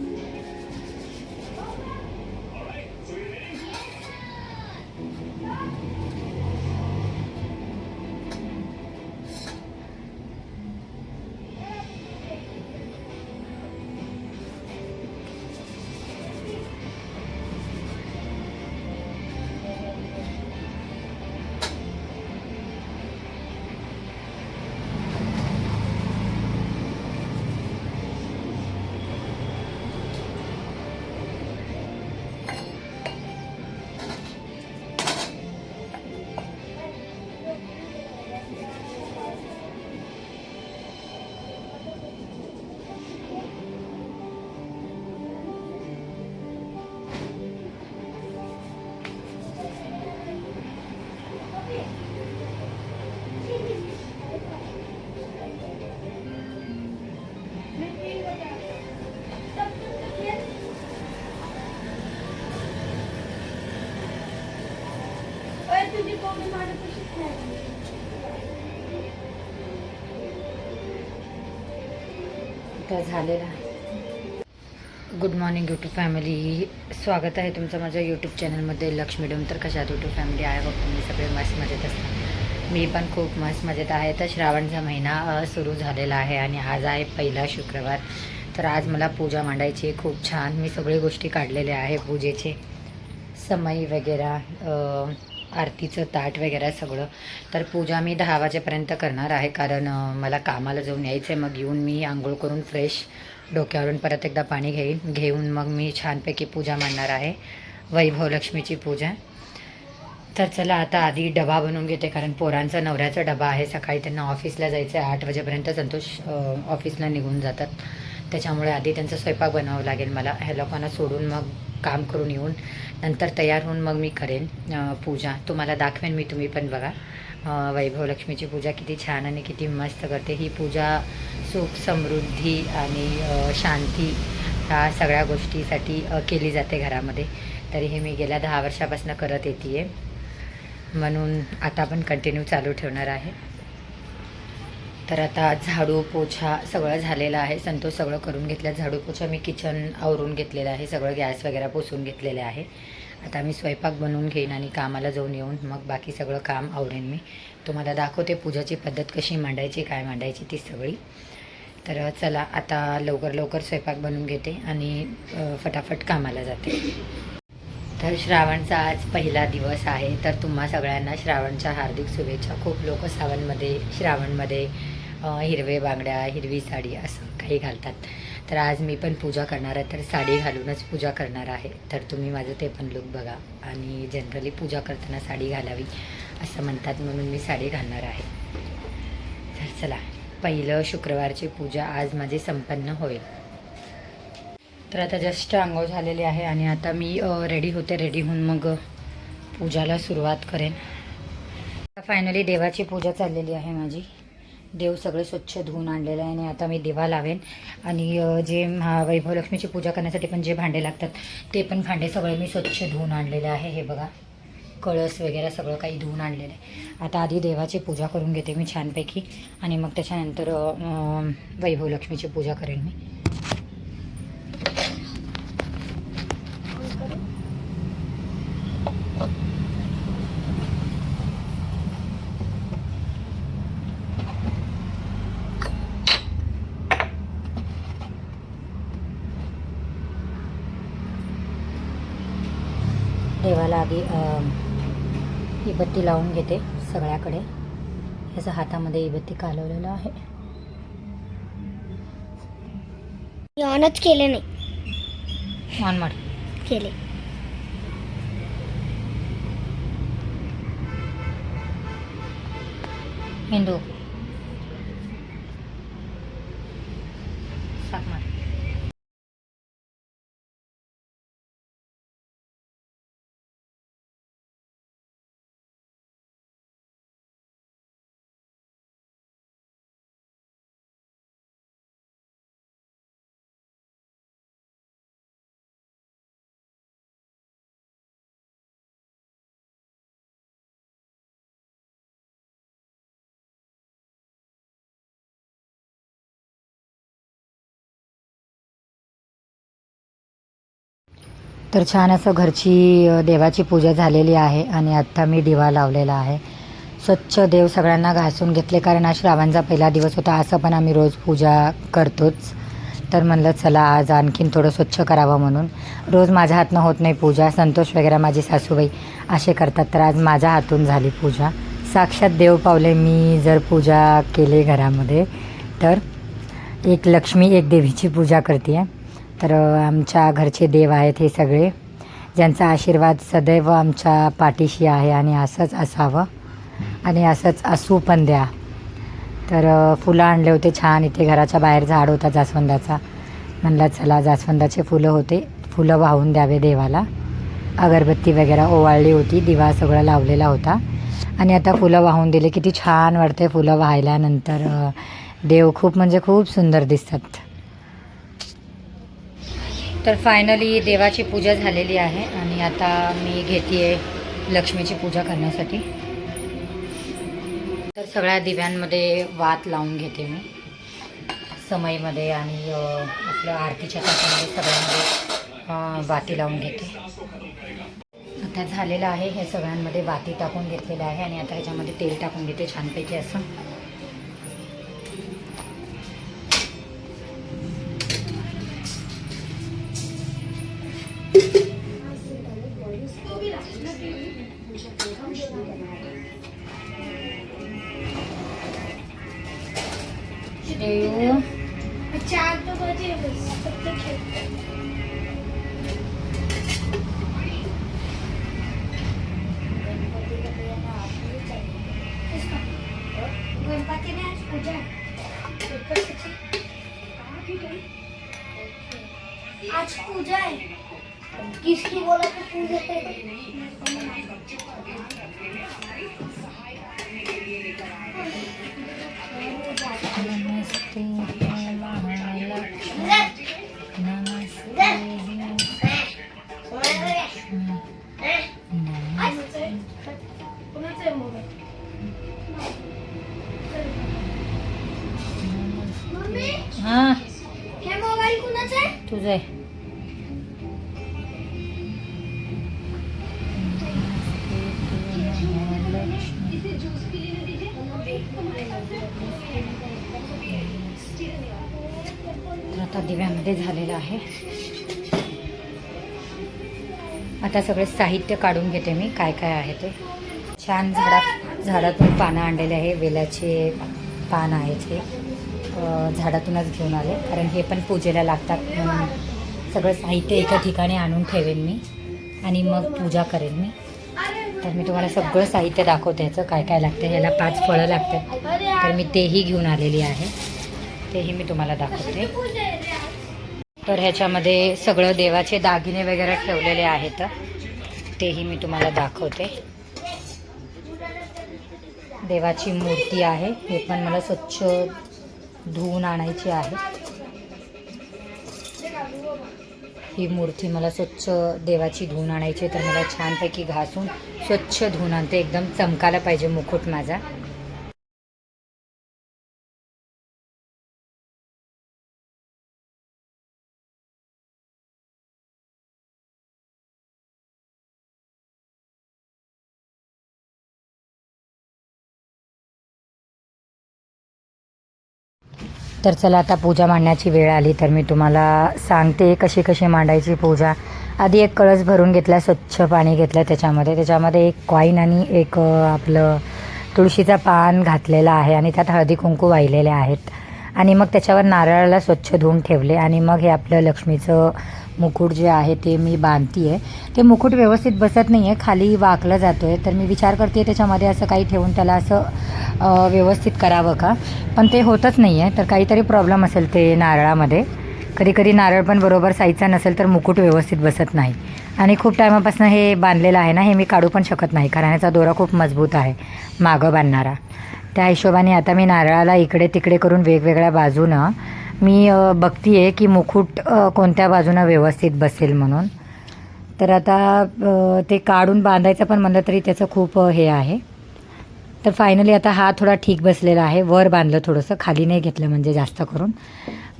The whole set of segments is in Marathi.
Yeah. तर झालेला आहे. गुड मॉर्निंग यूट्यूब फॅमिली स्वागत आहे तुमचं माझ्या यूट्यूब चॅनलमध्ये लक्ष्मी डोम तर कशात यूट्यूब फॅमिली आहे? बघ तुम्ही सगळे मस्त मजेत असतात मी पण खूप मस्त मजेत आहे. तर श्रावणचा महिना सुरू झालेला आहे आणि आज आहे पहिला शुक्रवार. तर आज मला पूजा मांडायची खूप छान. मी सगळे गोष्टी काढलेल्या आहे. पूजेचे समई वगैरे आरतीचं ताट वगैरे सगळं. तर पूजा मी दहा वाजेपर्यंत करणार आहे कारण मला कामाला जाऊन यायचं आहे मग येऊन मी आंघोळ करून फ्रेश डोक्यावरून परत एकदा पाणी घेईन. घेऊन मग मी छानपैकी पूजा मांडणार आहे वैभव लक्ष्मीची पूजा. तर चला आता आधी डबा बनवून घेते कारण पोरांचा नवऱ्याचा डबा आहे. सकाळी त्यांना ऑफिसला जायचं आहे आठ वाजेपर्यंत संतोष ऑफिसला निघून जातात. त्याच्यामुळे आधी त्यांचा स्वयंपाक बनवावा लागेल मला. ह्या लोकांना सोडून मग काम करून येऊन नंतर तयार होऊन मग मी करेन पूजा. तुम्हाला दाखवेन मी तुम्ही पण बघा. वैभव लक्ष्मीची पूजा किती छान आणि किती मस्त करते. ही पूजा सुख समृद्धी आणि शांती ह्या सगळ्या गोष्टीसाठी केली जाते घरामध्ये. तरी हे मी गेल्या दहा वर्षापासून करत येते म्हणून आता पण कंटिन्यू चालू ठेवणार आहे. तर आता झाडू पोछा सगळं झालेलं आहे. संतोष सगळं करून घेतलं. झाडू पोछा मी किचन आवरून घेतलेलं आहे. सगळं गॅस वगैरे पोसून घेतलेलं आहे. आता मी स्वयंपाक बनवून घेईन आणि कामाला जाऊन येऊन मग बाकी सगळं काम आवरेन मी. तुम्हाला दाखवते पूजाची पद्धत कशी मांडायची काय मांडायची ती सगळी. तर चला आता लवकर लवकर स्वयंपाक बनवून घेते आणि फटाफट कामाला जाते. तर श्रावणचा आज पहिला दिवस आहे. तर तुम्हा सगळ्यांना श्रावणच्या हार्दिक शुभेच्छा. खूप लोक श्रावणमध्ये श्रावणमध्ये हिरवे बांगड्या हिरवी साडी असं काही घालतात. तर आज मी पण पूजा करणार आहे तर साडी घालूनच पूजा करणार आहे. तर तुम्ही माझं ते पण लुक बघा. आणि जनरली पूजा करताना साडी घालावी असं म्हणतात म्हणून मी साडी घालणार आहे. तर चला पहिलं शुक्रवारची पूजा आज माझी संपन्न होईल. तर आता जस्ट आंघोळ झालेली आहे आणि आता मी रेडी होते रेडी होऊन मग पूजाला सुरुवात करेन. फायनली देवाची पूजा चाललेली आहे माझी. देव सगळे स्वच्छ धुवून आणलेलं आहे आणि आता मी दिवा लावेन. आणि जे महा वैभवलक्ष्मीची पूजा करण्यासाठी पण जे भांडे लागतात ते पण भांडे सगळे मी स्वच्छ धुवून आणलेले आहे. हे बघा कळस वगैरे सगळं काही धुवून आणलेलं आहे. आता आधी देवाची पूजा करून घेते मी छानपैकी. आणि मग त्याच्यानंतर वैभव लक्ष्मीची वैभवलक्ष्मीची पूजा करेन मी देवाला आधी इबत्ती लावून घेते सगळ्याकडे. याचं हातामध्ये इबत्ती कालवलेलं आहे. ऑनच केले नाही. ऑन मार. केले. हिंदू तर छान असं घरची देवाची पूजा झालेली आहे आणि आत्ता मी दिवा लावलेला आहे. स्वच्छ देव सगळ्यांना घासून घेतले कारण आज श्रावणचा पहिला दिवस होता असं पण आम्ही रोज पूजा करतोच. तर म्हणलं चला आज आणखीन थोडं स्वच्छ करावं म्हणून. रोज माझ्या हातनं होत नाही पूजा संतोष वगैरे माझी सासूबाई असे करतात तर आज माझ्या हातून झाली पूजा. साक्षात देव पावले मी जर पूजा केली घरामध्ये तर एक लक्ष्मी एक देवीची पूजा करते आहे तर आमच्या घरचे देव आहेत हे सगळे. ज्यांचा आशीर्वाद सदैव आमच्या पाठीशी आहे आणि असंच असावं आणि असंच असू पण द्या. तर फुलं आणले होते छान. इथे घराच्या बाहेर झाड होता जास्वंदाचा. म्हणलं चला जास्वंदाचे फुलं होते. फुलं वाहून द्यावे देवाला. अगरबत्ती वगैरे ओवाळली होती. दिवा सगळं लावलेला होता. आणि आता फुलं वाहून दिले. किती छान वाटते फुलं वाहिल्यानंतर देव खूप म्हणजे खूप सुंदर दिसतात. तर फायनली देवाची पूजा झालेली आहे आणि आता मी घेते लक्ष्मीची पूजा करण्यासाठी. तर सगळ्या दिव्यांमध्ये वात लावून घेते मी. समईमध्ये आणि आपलं आरतीच्या तासामध्ये सगळ्यांमध्ये वाती लावून घेते. आता झालेलं आहे हे सगळ्यांमध्ये वाती टाकून घेतलेलं आहे आणि आता ह्याच्यामध्ये तेल टाकून घेते छानपैकी असं. देव चार तो बजे बस तब तक खेलते गणपति ने आज पूजा आज पूजा है। किसकी बोला तो पूजा नमस्ते तुझं आहे. तर आता दिव्यामध्ये झालेलं आहे. आता सगळे साहित्य काढून घेते मी काय काय आहे ते. छान झाडा झाडातून पानं आणलेले आहे वेलाचे पान आहेत हे. झाडातूनच घेऊन आले. कारण हे पण पूजेला लागतात म्हणून. सगळं साहित्य एका ठिकाणी आणून ठेवेन मी आणि मग पूजा करेन मी. तर मी तुम्हाला सगळं साहित्य दाखवते ह्याचं काय काय लागतं ह्याला पाच फळं लागतात. तर मी तेही घेऊन आलेली आहे. तेही मी तुम्हाला दाखवते. तर ह्याच्यामध्ये सगळं देवाचे दागिने वगैरे ठेवलेले आहेत. तेही मी तुम्हाला दाखवते. देवाची मूर्ती आहे. हे पण मला स्वच्छ धुवून आणायची आहे. ही मूर्ती मला स्वच्छ देवाची धुवून आणायची आहे, तर मला छानपैकी घासून स्वच्छ धुवून आणते. एकदम चमकायला पाहिजे मुकुट माझा. तर चला आता पूजा मांडण्याची वेळ आली तर मी तुम्हाला सांगते कशी कशी मांडायची पूजा. आधी एक कळस भरून घेतला स्वच्छ पाणी घेतलं त्याच्यामध्ये. त्याच्यामध्ये एक कॉईन आणि एक आपलं तुळशीचा पान घातलेला आहे आणि त्यात हळदी कुंकू वाहिलेले आहेत. आणि मग त्याच्यावर नारळाला स्वच्छ धुवून ठेवले आणि मग हे आपलं लक्ष्मीचं मुकुट जे आहे ते मी बांधती आहे ते मुकुट व्यवस्थित बसत नाही आहे खाली वाकलं जातो आहे तर मी विचार करते त्याच्यामध्ये असं काही ठेवून त्याला असं व्यवस्थित करावं का? पण ते होतच नाही आहे तर काहीतरी प्रॉब्लेम असेल ते नारळामध्ये. कधी कधी नारळ पण बरोबर साईजचा नसेल तर मुकुट व्यवस्थित बसत नाही. आणि खूप टायमापासून हे बांधलेलं आहे ना हे मी काढू पण शकत नाही कारण याचा दोरा खूप मजबूत आहे मागं बांधणारा. त्या हिशोबाने आता मी नारळाला इकडे तिकडे करून वेगवेगळ्या बाजूनं मी बघतीये की मुकुट कोणत्या बाजूनं व्यवस्थित बसेल म्हणून. तर आता ते काढून बांधायचं पण म्हणलं तरी त्याचं खूप हे आहे. तर फायनली आता हा थोडा ठीक बसलेला आहे. वर बांधलं थोडंसं खाली नाही घेतलं म्हणजे जास्त करून.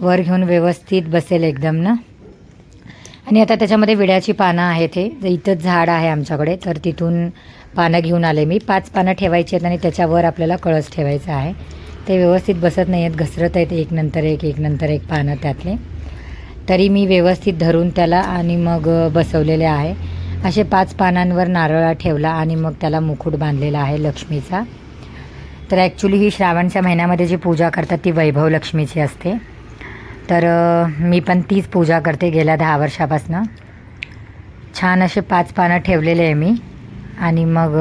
वर घेऊन व्यवस्थित बसेल एकदम ना. आणि आता त्याच्यामध्ये विड्याची पानं आहेत हे. इथंच झाड आहे आमच्याकडे. तर तिथून पानं घेऊन आले मी. पाच पानं ठेवायची आहेत आणि त्याच्यावर आपल्याला कळस ठेवायचा आहे. ते व्यवस्थित बसत नाही आहेत घसरत आहेत एक नंतर एक एक नंतर एक पानं त्यातले. तरी मी व्यवस्थित धरून त्याला आणि मग बसवलेले आहे. असे पाच पानांवर नारळा ठेवला आणि मग त्याला मुकुट बांधलेला आहे लक्ष्मीचा. तर ॲक्च्युली ही श्रावणच्या महिन्यामध्ये जी पूजा करतात ती वैभव लक्ष्मीची असते. तर मी पण तीच पूजा करते गेल्या दहा वर्षापासनं. छान असे पाच पानं ठेवलेले आहे मी. आणि मग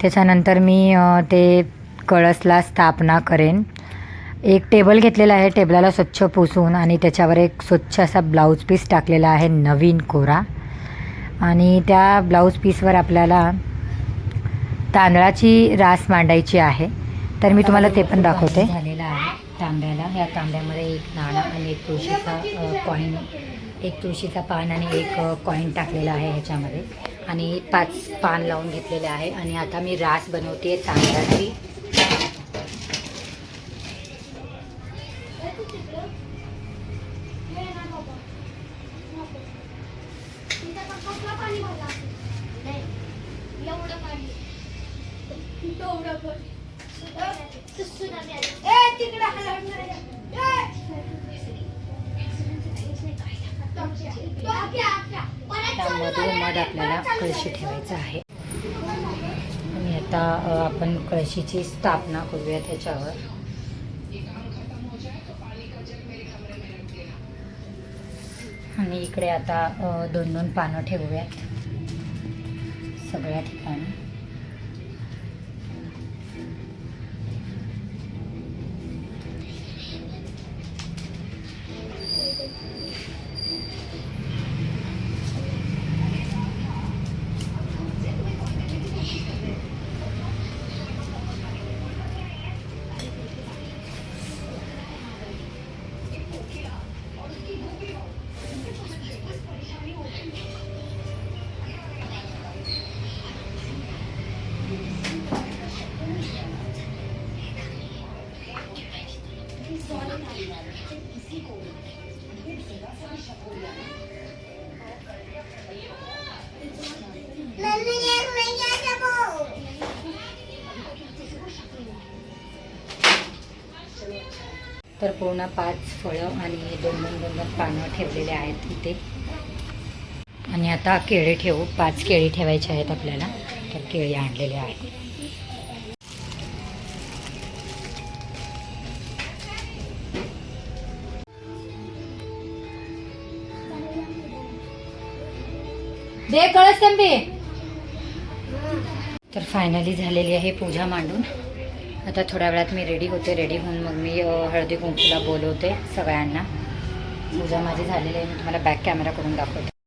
त्याच्यानंतर मी ते कळसला स्थापना करेन. एक टेबल घेतलेला आहे टेबलाला स्वच्छ पुसून आणि त्याच्यावर एक स्वच्छ असा ब्लाऊज पीस टाकलेला आहे नवीन कोरा. आणि त्या ब्लाऊज पीसवर आपल्याला तांदळाची रास मांडायची आहे. तर मी तुम्हाला ते पण दाखवते. झालेला आहे तांब्याला. या तांब्यामध्ये एक नाणं आणि एक तुळशीचा कॉईन एक तुळशीचा पान आणि एक कॉईन टाकलेला आहे ह्याच्यामध्ये. आणि पाच पान लावून घेतलेले आहे. आणि आता मी रास बनवते तांदळाची. पाणी भरला नाही. एवढं पाणी. एवढं पाणी. ए तिकडे हलवणार आहे. ए! त्यामध्ये मध आपल्याला कळशी ठेवायचं आहे. आणि आता आपण कळशीची स्थापना करूया त्याच्यावर. आणि इकडे आता दोन दोन पानं ठेवूयात. सगळ्या ठिकाणी. तर पूर्ण पाच फळं आणि दोन दोन दोन दोन पानं ठेवलेले आहेत इथे. आणि आता केळी ठेवू. पाच केळी ठेवायचे आहेत आपल्याला. तर केळी आणलेले आहेत. दे कळस तर फायनली झालेली आहे पूजा मांडून. आता थोड्या वेळात मी रेडी होते. रेडी होऊन मग हळदी कुंकूला बोलवते सगळ्यांना. पूजा माझी झालेली आहे मी तुम्हाला बॅक कॅमेरा करून दाखवते.